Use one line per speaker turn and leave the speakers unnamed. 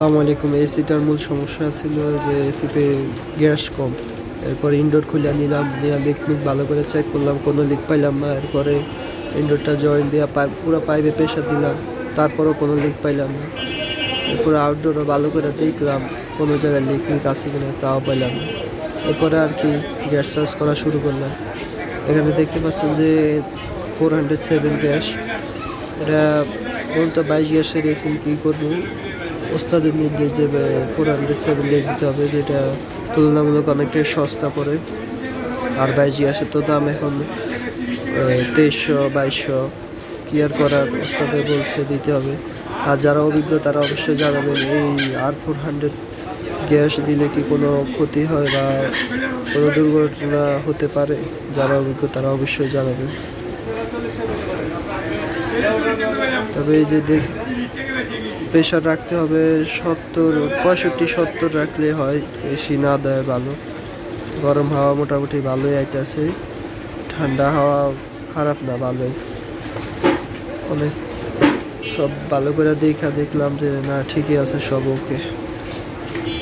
আসসালামু আলাইকুম এসিটার মূল সমস্যা ছিল যে এসিতে গ্যাস কম। এরপর ইনডোর খুলে নিলাম, নিয়ে লিক মিক ভালো করে চেক করলাম, কোনো লিক পাইলাম না। এরপরে ইনডোরটা জয়েন দিয়ে পাইপ পুরো পাইপে প্রেশার দিলাম, তারপরও কোনো লিক পাইলাম না। এরপরে আউটডোরও ভালো করে দেখলাম, কোনো জায়গায় লিক মিক আছে কিনা তাও পাইলাম না। এরপরে আর কি গ্যাস চার্জ করা শুরু করলাম। এখানে দেখতে পাচ্ছেন যে ফোর হান্ড্রেড সেভেন গ্যাস। এটা বলতো বাইশ গ্যাসের এসি কী করব? ওস্তাদের নির্দেশ দেবে ফোর হান্ড্রেড সেভেন দিতে হবে, যেটা তুলনামূলক অনেকটাই সস্তা পড়ে। আর বাইশ গ্যাসের তো দাম এখন তেইশশো, বাইশশো, কি আর করার? ওস্তাদে বলছে দিতে হবে। আর যারা অভিজ্ঞ, তারা অবশ্যই জানাবেন, এই আর ফোর হান্ড্রেড গ্যাস দিলে কি কোনো ক্ষতি হয় বা কোনো দুর্ঘটনা হতে পারে? যারা অভিজ্ঞ, তারা অবশ্যই জানাবেন। তবে এই যে দেখ প্রেশার রাখতে হবে, সত্তর, পঁয়ষট্টি, সত্তর রাখলে হয়, বেশি না দেয় ভালো। গরম হাওয়া মোটামুটি ভালোই আইতেছে, ঠান্ডা হাওয়া খারাপ না, ভালোই। অনেক সব ভালো করে দেখা দেখলাম যে, না, ঠিকই আছে সব, ওকে।